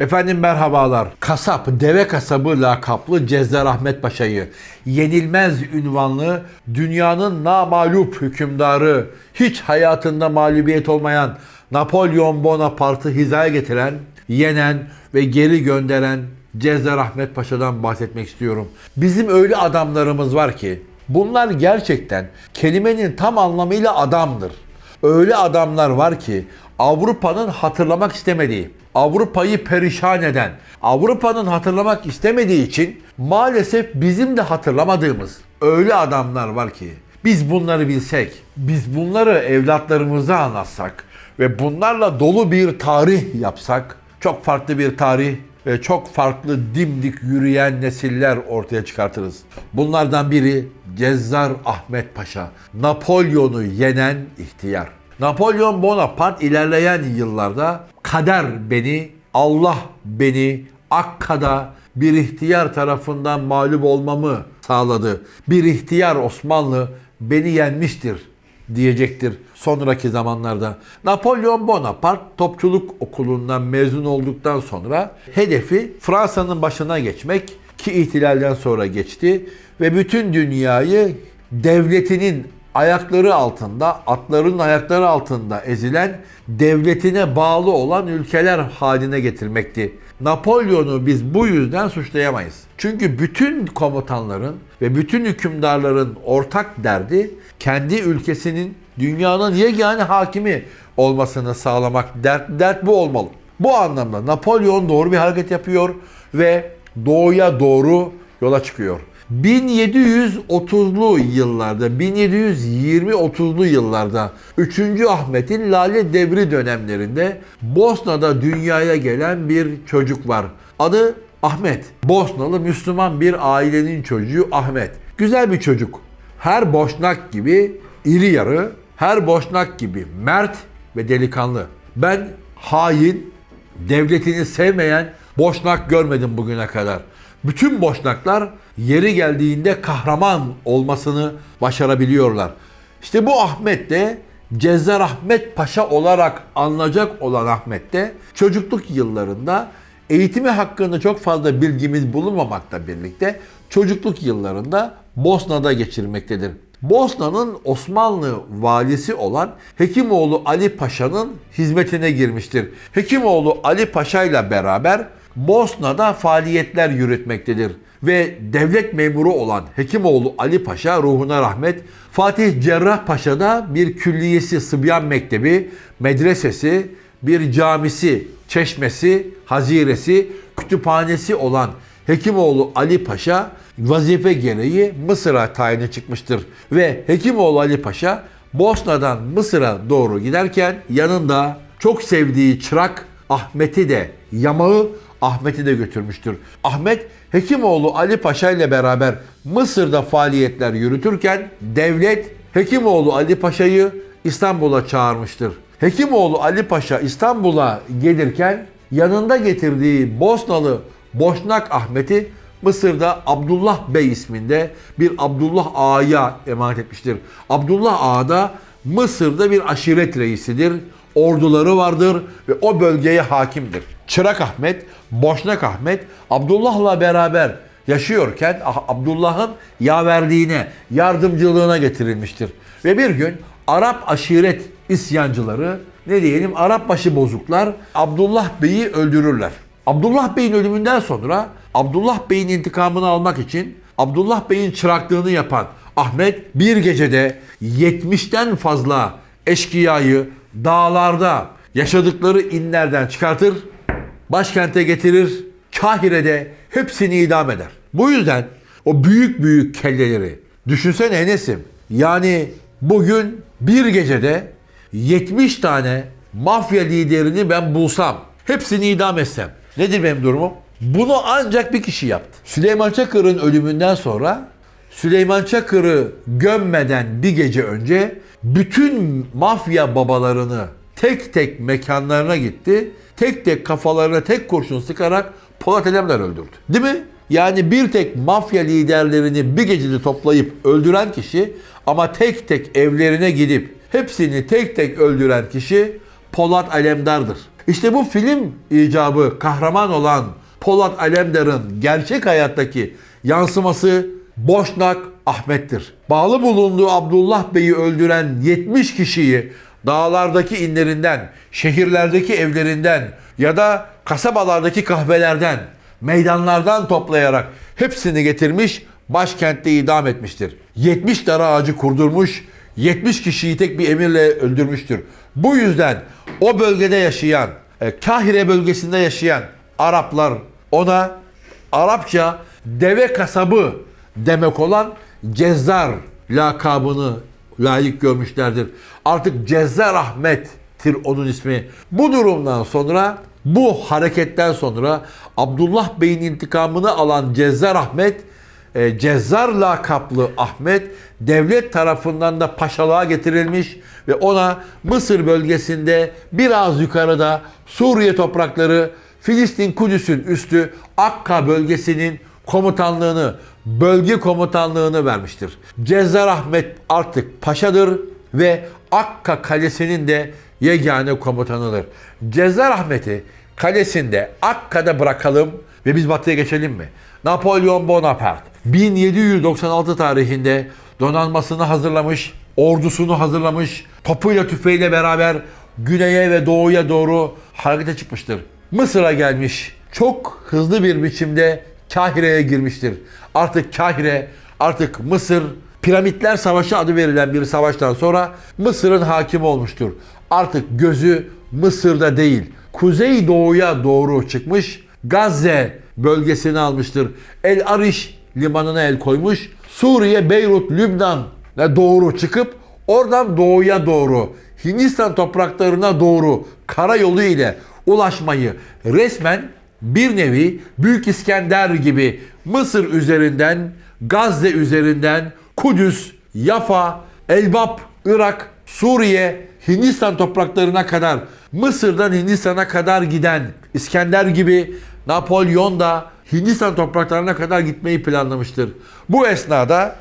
Efendim merhabalar. Kasap, deve kasabı lakaplı Cezzar Ahmet Paşa'yı, yenilmez ünvanlı, dünyanın namalup hükümdarı, hiç hayatında mağlubiyet olmayan Napolyon Bonaparte'ı hizaya getiren, yenen ve geri gönderen Cezzar Ahmet Paşa'dan bahsetmek istiyorum. Bizim öyle adamlarımız var ki, bunlar gerçekten kelimenin tam anlamıyla adamdır. Öyle adamlar var ki Avrupa'nın hatırlamak istemediği, Avrupa'yı perişan eden, Avrupa'nın hatırlamak istemediği için maalesef bizim de hatırlamadığımız öyle adamlar var ki biz bunları bilsek, biz bunları evlatlarımıza anlatsak ve bunlarla dolu bir tarih yapsak çok farklı bir tarih çok farklı dimdik yürüyen nesiller ortaya çıkartırız. Bunlardan biri Cezzar Ahmet Paşa, Napolyon'u yenen ihtiyar. Napolyon Bonaparte ilerleyen yıllarda kader beni, Allah beni Akka'da bir ihtiyar tarafından mağlup olmamı sağladı. Bir ihtiyar Osmanlı beni yenmiştir diyecektir sonraki zamanlarda. Napolyon Bonaparte topçuluk okulundan mezun olduktan sonra hedefi Fransa'nın başına geçmek ki ihtilalden sonra geçti ve bütün dünyayı devletinin ayakları altında, atların ayakları altında ezilen, devletine bağlı olan ülkeler haline getirmekti. Napolyon'u biz bu yüzden suçlayamayız. Çünkü bütün komutanların ve bütün hükümdarların ortak derdi kendi ülkesinin dünyanın yegane hakimi olmasını sağlamak. Dert, dert bu olmalı. Bu anlamda Napolyon doğru bir hareket yapıyor ve doğuya doğru yola çıkıyor. 1730'lu yıllarda, 1720-30'lu yıllarda 3. Ahmet'in Lale Devri dönemlerinde Bosna'da dünyaya gelen bir çocuk var. Adı Ahmet. Bosnalı Müslüman bir ailenin çocuğu Ahmet. Güzel bir çocuk. Her boşnak gibi iri yarı, her boşnak gibi mert ve delikanlı. Ben hain, devletini sevmeyen boşnak görmedim bugüne kadar. Bütün boşnaklar yeri geldiğinde kahraman olmasını başarabiliyorlar. İşte bu Ahmet de Cezzar Ahmet Paşa olarak anılacak olan Ahmet de çocukluk yıllarında eğitimi hakkında çok fazla bilgimiz bulunmamakla birlikte çocukluk yıllarında Bosna'da geçirmektedir. Bosna'nın Osmanlı valisi olan Hekimoğlu Ali Paşa'nın hizmetine girmiştir. Hekimoğlu Ali Paşa ile beraber Bosna'da faaliyetler yürütmektedir. Ve devlet memuru olan Hekimoğlu Ali Paşa ruhuna rahmet Fatih Cerrah Paşa'da bir külliyesi, Sıbyan Mektebi, medresesi, bir camisi, çeşmesi, haziresi, kütüphanesi olan Hekimoğlu Ali Paşa vazife gereği Mısır'a tayini çıkmıştır. Ve Hekimoğlu Ali Paşa Bosna'dan Mısır'a doğru giderken yanında çok sevdiği çırak Ahmet'i de yamağı Ahmet'i de götürmüştür. Ahmet Hekimoğlu Ali Paşa ile beraber Mısır'da faaliyetler yürütürken devlet Hekimoğlu Ali Paşa'yı İstanbul'a çağırmıştır. Hekimoğlu Ali Paşa İstanbul'a gelirken yanında getirdiği Bosnalı Boşnak Ahmet'i Mısır'da Abdullah Bey isminde bir Abdullah Ağa'ya emanet etmiştir. Abdullah Ağa da Mısır'da bir aşiret reisidir. Orduları vardır ve o bölgeye hakimdir. Çırak Ahmet, Boşnak Ahmet Abdullah'la beraber yaşıyorken Ah- Abdullah'ın yaverliğine, yardımcılığına getirilmiştir. Ve bir gün Arap aşiret isyancıları, ne diyelim Arap başı bozuklar Abdullah Bey'i öldürürler. Abdullah Bey'in ölümünden sonra Abdullah Bey'in intikamını almak için Abdullah Bey'in çıraklığını yapan Ahmet bir gecede 70'ten fazla eşkıyayı dağlarda yaşadıkları inlerden çıkartır, başkente getirir, Kahire'de hepsini idam eder. Bu yüzden o büyük büyük kelleleri düşünsene Enes'im. Yani bugün bir gecede 70 tane mafya liderini ben bulsam, hepsini idam etsem. Nedir benim durumum? Bunu ancak bir kişi yaptı. Süleyman Çakır'ın ölümünden sonra Süleyman Çakır'ı gömmeden bir gece önce bütün mafya babalarını tek tek mekanlarına gitti. Tek tek kafalarına tek kurşun sıkarak Polat Alemdar öldürdü. Değil mi? Yani bir tek mafya liderlerini bir gecede toplayıp öldüren kişi ama tek tek evlerine gidip hepsini tek tek öldüren kişi Polat Alemdar'dır. İşte bu film icabı kahraman olan Polat Alemdar'ın gerçek hayattaki yansıması Boşnak Ahmet'tir. Bağlı bulunduğu Abdullah Bey'i öldüren 70 kişiyi dağlardaki inlerinden, şehirlerdeki evlerinden ya da kasabalardaki kahvelerden, meydanlardan toplayarak hepsini getirmiş, başkentte idam etmiştir. 70 dara ağacı kurdurmuş, 70 kişiyi tek bir emirle öldürmüştür. Bu yüzden o bölgede yaşayan, e, Kahire bölgesinde yaşayan Araplar ona Arapça deve kasabı demek olan Cezzar lakabını layık görmüşlerdir. Artık Cezzar Ahmet'tir onun ismi. Bu durumdan sonra bu hareketten sonra Abdullah Bey'in intikamını alan Cezzar Ahmet e, Cezzar lakaplı Ahmet devlet tarafından da paşalığa getirilmiş ve ona Mısır bölgesinde biraz yukarıda Suriye toprakları Filistin Kudüs'ün üstü Akka bölgesinin komutanlığını, bölge komutanlığını vermiştir. Cezzar Ahmet artık paşadır ve Akka kalesinin de yegane komutanıdır. Cezzar Ahmet'i kalesinde Akka'da bırakalım ve biz batıya geçelim mi? Napolyon Bonaparte 1796 tarihinde donanmasını hazırlamış, ordusunu hazırlamış, topuyla tüfeğiyle beraber güneye ve doğuya doğru harekete çıkmıştır. Mısır'a gelmiş, çok hızlı bir biçimde Kahire'ye girmiştir. Artık Kahire, artık Mısır, Piramitler Savaşı adı verilen bir savaştan sonra Mısır'ın hakimi olmuştur. Artık gözü Mısır'da değil, kuzey doğuya doğru çıkmış, Gazze bölgesini almıştır. El Ariş limanına el koymuş. Suriye, Beyrut, Lübnan'a doğru çıkıp oradan doğuya doğru Hindistan topraklarına doğru karayolu ile ulaşmayı resmen bir nevi Büyük İskender gibi Mısır üzerinden, Gazze üzerinden, Kudüs, Yafa, Elbap, Irak, Suriye, Hindistan topraklarına kadar, Mısır'dan Hindistan'a kadar giden İskender gibi Napolyon da Hindistan topraklarına kadar gitmeyi planlamıştır. Bu esnada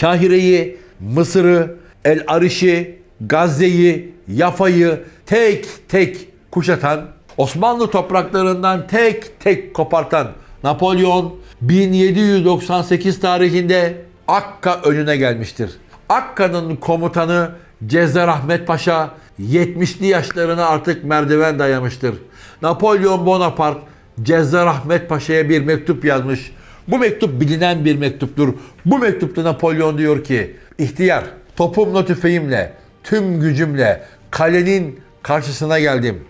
Kahire'yi, Mısır'ı, El Ariş'i, Gazze'yi, Yafa'yı tek tek kuşatan, Osmanlı topraklarından tek tek kopartan Napolyon 1798 tarihinde Akka önüne gelmiştir. Akka'nın komutanı Cezzar Ahmet Paşa 70'li yaşlarına artık merdiven dayamıştır. Napolyon Bonaparte Cezzar Ahmet Paşa'ya bir mektup yazmış. Bu mektup bilinen bir mektuptur. Bu mektupta Napolyon diyor ki, ihtiyar topumla tüfeğimle, tüm gücümle kalenin karşısına geldim.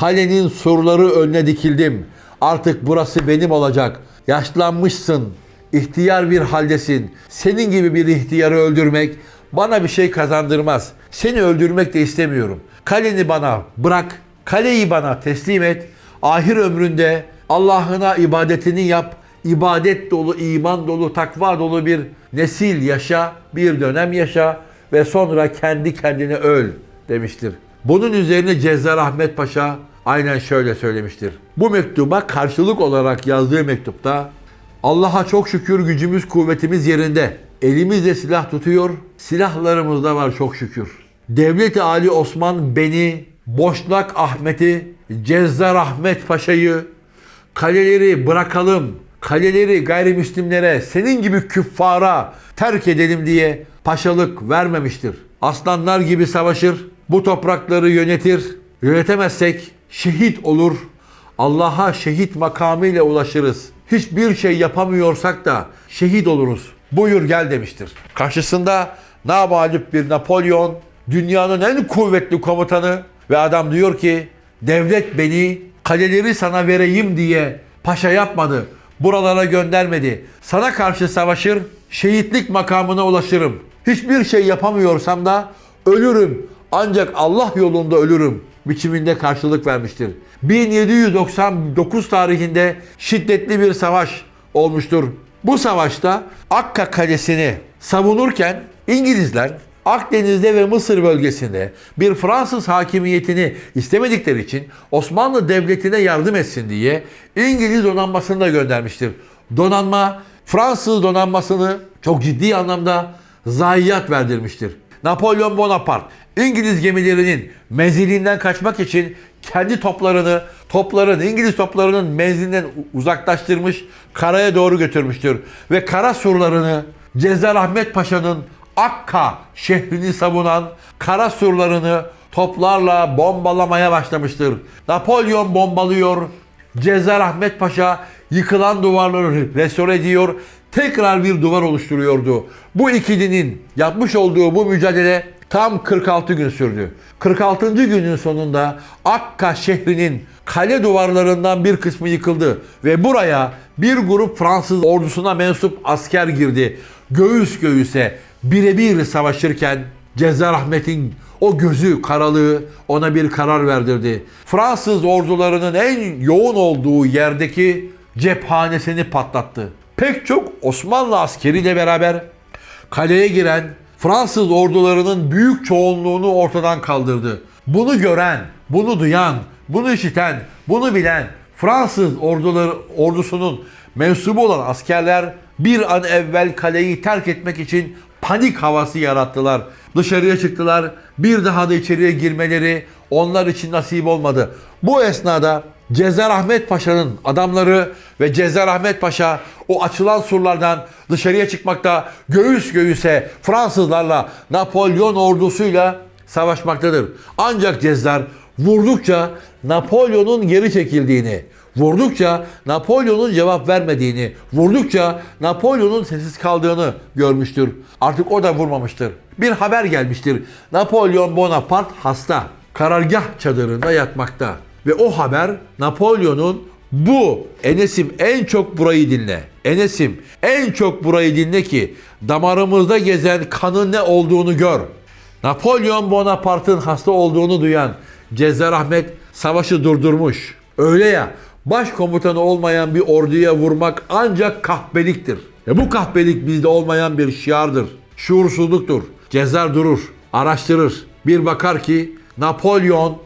Kalenin surları önüne dikildim. Artık burası benim olacak. Yaşlanmışsın. ihtiyar bir haldesin. Senin gibi bir ihtiyarı öldürmek bana bir şey kazandırmaz. Seni öldürmek de istemiyorum. Kaleni bana bırak. Kaleyi bana teslim et. Ahir ömründe Allah'ına ibadetini yap. İbadet dolu, iman dolu, takva dolu bir nesil yaşa, bir dönem yaşa ve sonra kendi kendine öl demiştir. Bunun üzerine Cezzar Ahmet Paşa aynen şöyle söylemiştir. Bu mektuba karşılık olarak yazdığı mektupta Allah'a çok şükür gücümüz kuvvetimiz yerinde. Elimizde silah tutuyor, silahlarımız da var çok şükür. Devlet-i Ali Osman beni, Boşnak Ahmet'i, Cezzar Ahmet Paşa'yı, kaleleri bırakalım, kaleleri gayrimüslimlere, senin gibi küffara terk edelim diye paşalık vermemiştir. Aslanlar gibi savaşır, bu toprakları yönetir, yönetemezsek şehit olur, Allah'a şehit makamıyla ulaşırız. Hiçbir şey yapamıyorsak da şehit oluruz. Buyur gel demiştir. Karşısında nabalip bir Napolyon, dünyanın en kuvvetli komutanı ve adam diyor ki devlet beni kaleleri sana vereyim diye paşa yapmadı. Buralara göndermedi. Sana karşı savaşır, şehitlik makamına ulaşırım. Hiçbir şey yapamıyorsam da ölürüm. Ancak Allah yolunda ölürüm biçiminde karşılık vermiştir. 1799 tarihinde şiddetli bir savaş olmuştur. Bu savaşta Akka Kalesi'ni savunurken İngilizler Akdeniz'de ve Mısır bölgesinde bir Fransız hakimiyetini istemedikleri için Osmanlı Devleti'ne yardım etsin diye İngiliz donanmasını da göndermiştir. Donanma Fransız donanmasını çok ciddi anlamda zayiat verdirmiştir. Napolyon Bonaparte İngiliz gemilerinin menzilinden kaçmak için kendi toplarını, topların, İngiliz toplarının menzilinden uzaklaştırmış, karaya doğru götürmüştür. Ve kara surlarını Cezar Ahmet Paşa'nın Akka şehrini savunan kara surlarını toplarla bombalamaya başlamıştır. Napolyon bombalıyor, Cezar Ahmet Paşa yıkılan duvarları restore ediyor, tekrar bir duvar oluşturuyordu. Bu ikilinin yapmış olduğu bu mücadele tam 46 gün sürdü. 46. günün sonunda Akka şehrinin kale duvarlarından bir kısmı yıkıldı ve buraya bir grup Fransız ordusuna mensup asker girdi. Göğüs göğüse birebir savaşırken Cezar Ahmet'in o gözü karalığı ona bir karar verdirdi. Fransız ordularının en yoğun olduğu yerdeki cephanesini patlattı. Pek çok Osmanlı askeriyle beraber kaleye giren Fransız ordularının büyük çoğunluğunu ortadan kaldırdı. Bunu gören, bunu duyan, bunu işiten, bunu bilen Fransız orduları ordusunun mensubu olan askerler bir an evvel kaleyi terk etmek için panik havası yarattılar. Dışarıya çıktılar. Bir daha da içeriye girmeleri onlar için nasip olmadı. Bu esnada Cezar Ahmet Paşa'nın adamları ve Cezar Ahmet Paşa o açılan surlardan dışarıya çıkmakta göğüs göğüse Fransızlarla Napolyon ordusuyla savaşmaktadır. Ancak Cezar vurdukça Napolyon'un geri çekildiğini, vurdukça Napolyon'un cevap vermediğini, vurdukça Napolyon'un sessiz kaldığını görmüştür. Artık o da vurmamıştır. Bir haber gelmiştir. Napolyon Bonaparte hasta. Karargah çadırında yatmakta. Ve o haber Napolyon'un bu Enes'im en çok burayı dinle. Enes'im en çok burayı dinle ki damarımızda gezen kanın ne olduğunu gör. Napolyon Bonaparte'ın hasta olduğunu duyan Cezar Ahmet savaşı durdurmuş. Öyle ya başkomutanı olmayan bir orduya vurmak ancak kahpeliktir. Ve bu kahpelik bizde olmayan bir şiardır. Şuursuzluktur. Cezar durur, araştırır. Bir bakar ki Napolyon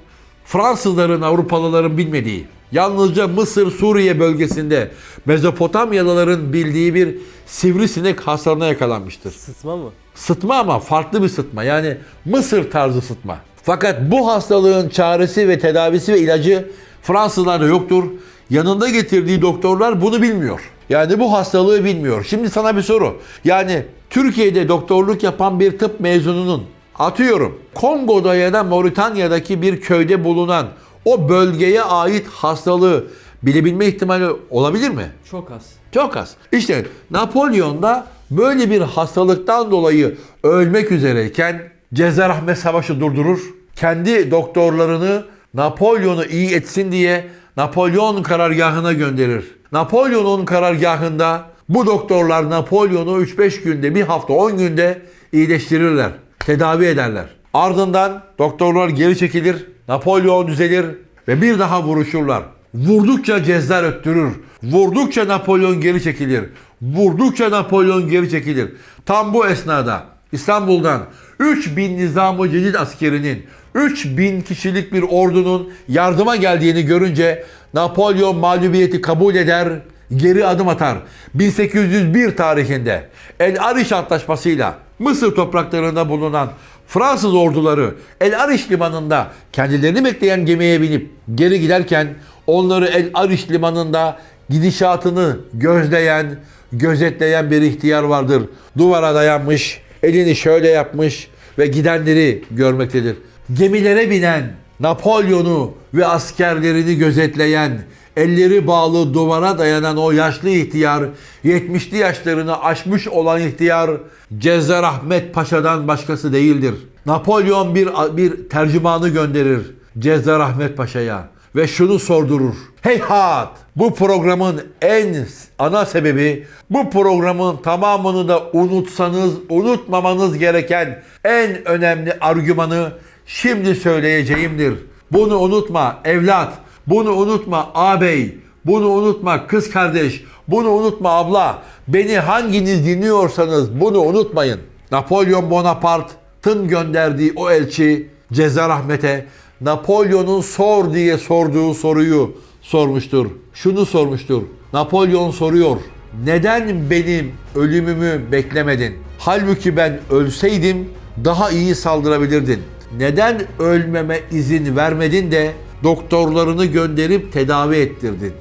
Fransızların, Avrupalıların bilmediği, yalnızca Mısır, Suriye bölgesinde Mezopotamyalıların bildiği bir sivrisinek hastalığına yakalanmıştır. Sıtma mı? Sıtma ama farklı bir sıtma. Yani Mısır tarzı sıtma. Fakat bu hastalığın çaresi ve tedavisi ve ilacı Fransızlarda yoktur. Yanında getirdiği doktorlar bunu bilmiyor. Yani bu hastalığı bilmiyor. Şimdi sana bir soru. Yani Türkiye'de doktorluk yapan bir tıp mezununun atıyorum Kongo'da ya da Moritanya'daki bir köyde bulunan o bölgeye ait hastalığı bilebilme ihtimali olabilir mi? Çok az. Çok az. İşte Napolyon da böyle bir hastalıktan dolayı ölmek üzereyken Cezar Ahmet Savaşı durdurur. Kendi doktorlarını Napolyon'u iyi etsin diye Napolyon karargahına gönderir. Napolyon'un karargahında bu doktorlar Napolyon'u 3-5 günde, bir hafta 10 günde iyileştirirler. Tedavi ederler. Ardından doktorlar geri çekilir, Napolyon düzelir ve bir daha vuruşurlar. Vurdukça Cezar öttürür. Vurdukça Napolyon geri çekilir. Vurdukça Napolyon geri çekilir. Tam bu esnada İstanbul'dan 3000 Nizam-ı Cedid askerinin 3000 kişilik bir ordunun yardıma geldiğini görünce Napolyon mağlubiyeti kabul eder, geri adım atar. 1801 tarihinde El Arish Antlaşması'yla Mısır topraklarında bulunan Fransız orduları El Arish limanında kendilerini bekleyen gemiye binip geri giderken onları El Arish limanında gidişatını gözleyen, gözetleyen bir ihtiyar vardır. Duvara dayanmış, elini şöyle yapmış ve gidenleri görmektedir. Gemilere binen Napolyon'u ve askerlerini gözetleyen, elleri bağlı duvara dayanan o yaşlı ihtiyar, 70'li yaşlarını aşmış olan ihtiyar Cezar Ahmet Paşa'dan başkası değildir. Napolyon bir, bir tercümanı gönderir Cezar Ahmet Paşa'ya ve şunu sordurur. Heyhat! Bu programın en ana sebebi bu programın tamamını da unutsanız unutmamanız gereken en önemli argümanı şimdi söyleyeceğimdir. Bunu unutma evlat, bunu unutma ağabey, bunu unutma kız kardeş, bunu unutma abla. Beni hanginiz dinliyorsanız bunu unutmayın. Napolyon Bonaparte'ın gönderdiği o elçi Cezar Ahmet'e Napolyon'un sor diye sorduğu soruyu sormuştur. Şunu sormuştur. Napolyon soruyor. Neden benim ölümümü beklemedin? Halbuki ben ölseydim daha iyi saldırabilirdin. neden ölmeme izin vermedin de doktorlarını gönderip tedavi ettirdin?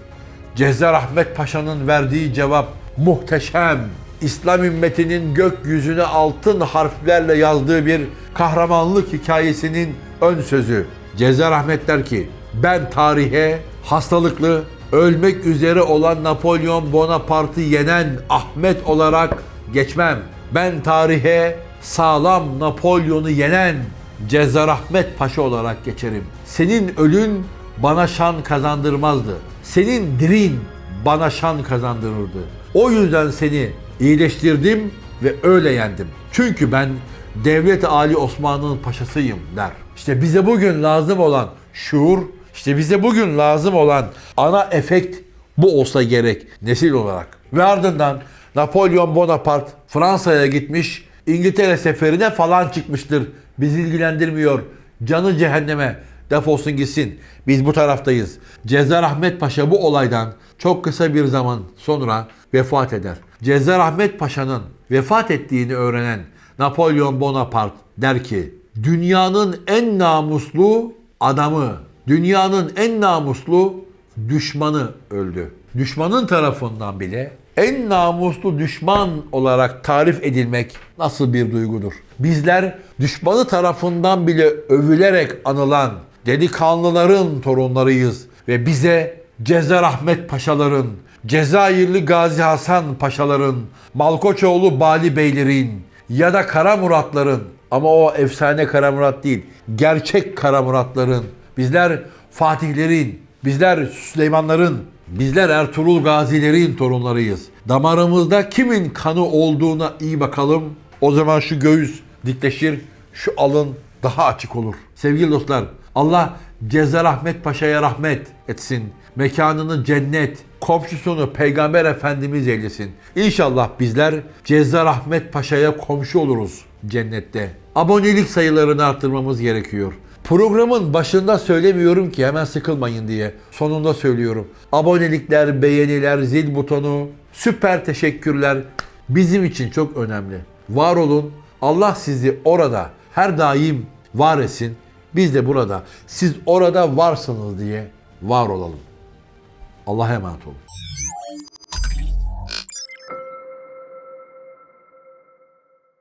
Cezar Ahmet Paşa'nın verdiği cevap muhteşem. İslam ümmetinin gökyüzüne altın harflerle yazdığı bir kahramanlık hikayesinin ön sözü. Cezar Ahmet der ki, ben tarihe hastalıklı, ölmek üzere olan Napolyon Bonaparte'ı yenen Ahmet olarak geçmem. Ben tarihe sağlam Napolyon'u yenen Cezar Ahmet Paşa olarak geçerim. Senin ölün bana şan kazandırmazdı. Senin dirin bana şan kazandırırdı. O yüzden seni iyileştirdim ve öyle yendim. Çünkü ben Devlet Ali Osman'ın paşasıyım der. İşte bize bugün lazım olan şuur, işte bize bugün lazım olan ana efekt bu olsa gerek nesil olarak. Ve ardından Napolyon Bonaparte Fransa'ya gitmiş, İngiltere seferine falan çıkmıştır. Bizi ilgilendirmiyor. Canı cehenneme. Defolsun gitsin. Biz bu taraftayız. Cezar Ahmet Paşa bu olaydan çok kısa bir zaman sonra vefat eder. Cezar Ahmet Paşa'nın vefat ettiğini öğrenen Napolyon Bonaparte der ki dünyanın en namuslu adamı, dünyanın en namuslu düşmanı öldü. Düşmanın tarafından bile en namuslu düşman olarak tarif edilmek nasıl bir duygudur? Bizler düşmanı tarafından bile övülerek anılan delikanlıların torunlarıyız ve bize Cezar Ahmet Paşaların, Cezayirli Gazi Hasan Paşaların, Malkoçoğlu Bali Beylerin ya da Kara Muratların ama o efsane Kara Murat değil, gerçek Kara Muratların, bizler Fatihlerin, bizler Süleymanların, bizler Ertuğrul Gazilerin torunlarıyız. Damarımızda kimin kanı olduğuna iyi bakalım. O zaman şu göğüs dikleşir, şu alın daha açık olur. Sevgili dostlar, Allah Cezar Ahmet Paşa'ya rahmet etsin. Mekanını cennet, komşusunu Peygamber Efendimiz eylesin. İnşallah bizler Cezar Ahmet Paşa'ya komşu oluruz cennette. Abonelik sayılarını arttırmamız gerekiyor. Programın başında söylemiyorum ki hemen sıkılmayın diye. Sonunda söylüyorum. Abonelikler, beğeniler, zil butonu, süper teşekkürler bizim için çok önemli. Var olun. Allah sizi orada her daim var etsin. Biz de burada siz orada varsınız diye var olalım. Allah'a emanet olun.